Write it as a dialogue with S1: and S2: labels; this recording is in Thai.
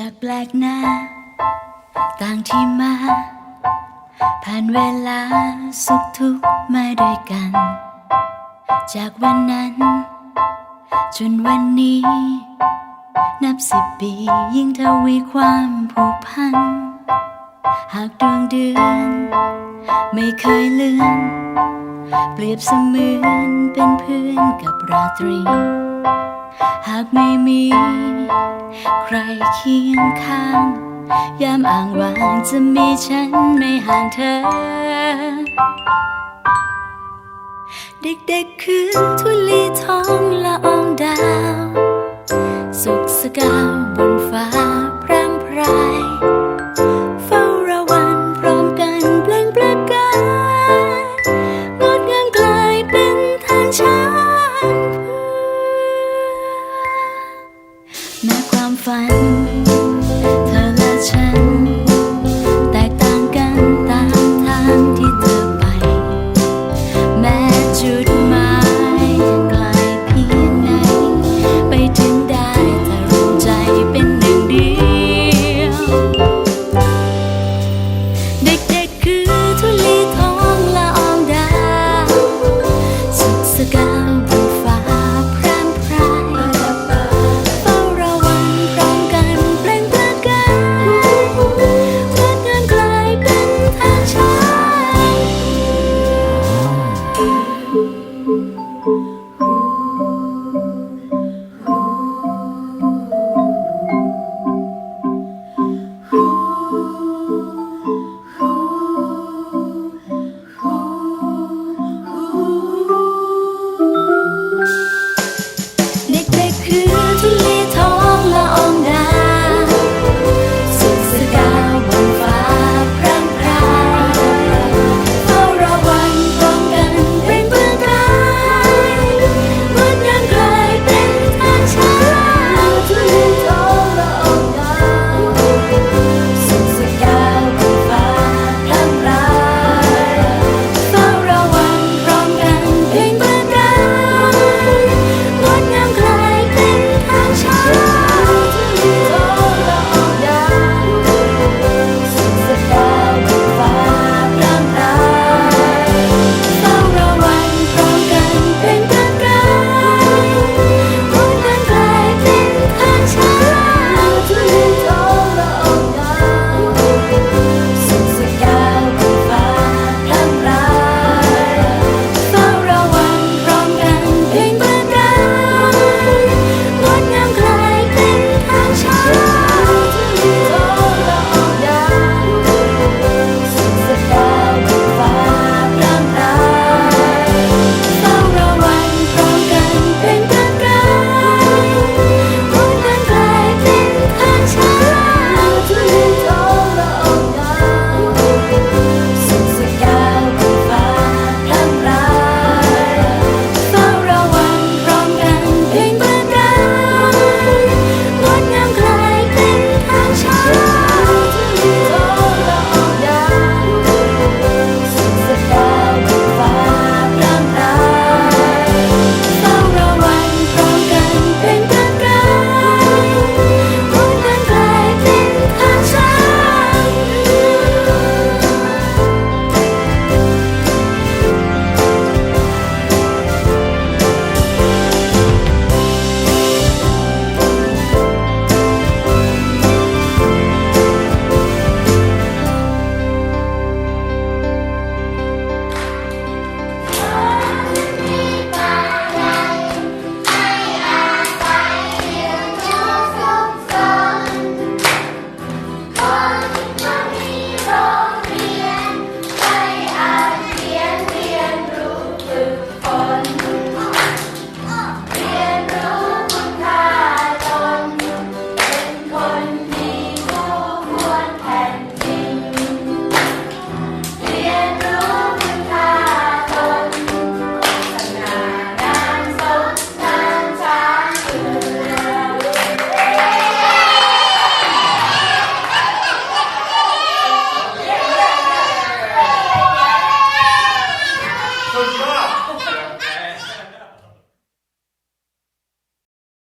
S1: จากแปลกหน้า ต่างที่มา ผ่านเวลาสุขทุกข์มาด้วยกัน จากวันนั้น จนวันนี้ นับสิบปียิ่งทวีความผูกพัน หากดวงเดือน ไม่เคยเลือน เปรียบเสมือนเป็นเพื่อนกับราตรี หากไม่มี ใครเคียงข้าง ยามอ่างวางจะมีฉันไม่ห่างเธอ เด็กๆคือทุลีทองละอ